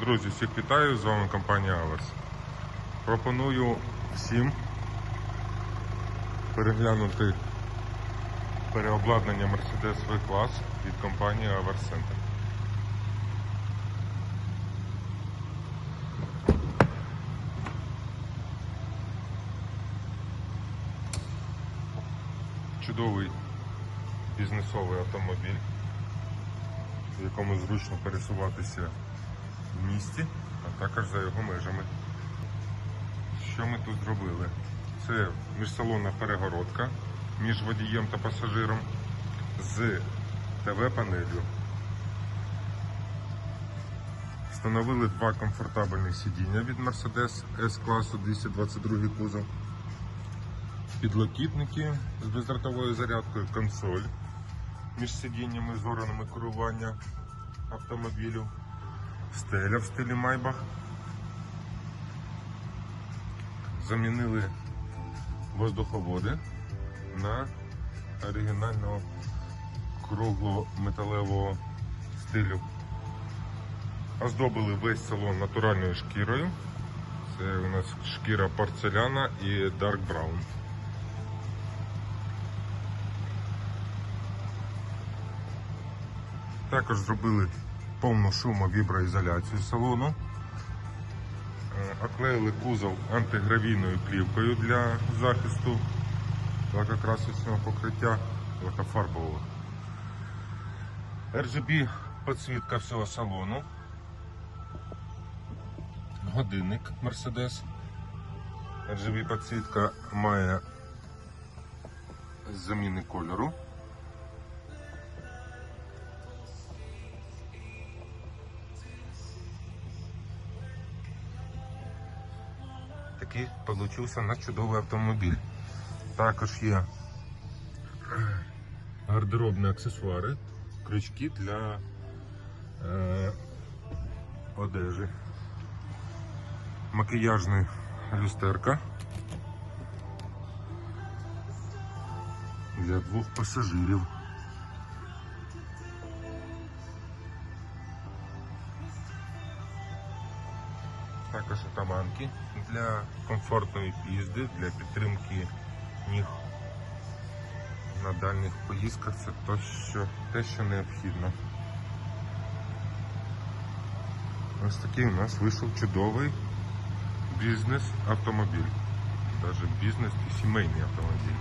Друзі, всіх вітаю, з вами компанія Аверс. Пропоную всім переглянути переобладнання Mercedes V-клас від компанії Averс Center. Чудовий бізнесовий автомобіль, в якому зручно пересуватися в місті, а також за його межами. Що ми тут зробили? Це міжсалонна перегородка між водієм та пасажиром з ТВ-панелью. Встановили два комфортабельних сидіння від Mercedes S-класу 222 кузов. Підлокітники з бездротовою зарядкою, консоль між сидіннями з органами керування автомобілю, стеля в стилі Майбах. Замінили воздуховоди на оригінального круглого металевого стилю. Оздобили весь салон натуральною шкірою. Це у нас шкіра порцеляна і Dark Brown. Також зробили повну шумовіброізоляцію салону. Е, Оклеїли кузов антигравійною плівкою для захисту лакокрасочного покриття лакофарбового. RGB підсвітка всього салону. Годинник Mercedes. RGB підсвітка має заміни кольору. Такий получився на чудовий автомобіль. Також є гардеробні аксесуари, крючки для е, одежі, макіяжна люстерка для двох пасажирів. Також атаманки для комфортної їзди, для підтримки ніг на дальніх поїздках. Це то, що, те, що необхідно. Ось такий у нас вийшов чудовий бізнес-автомобіль. Навіть бізнес і сімейний автомобіль.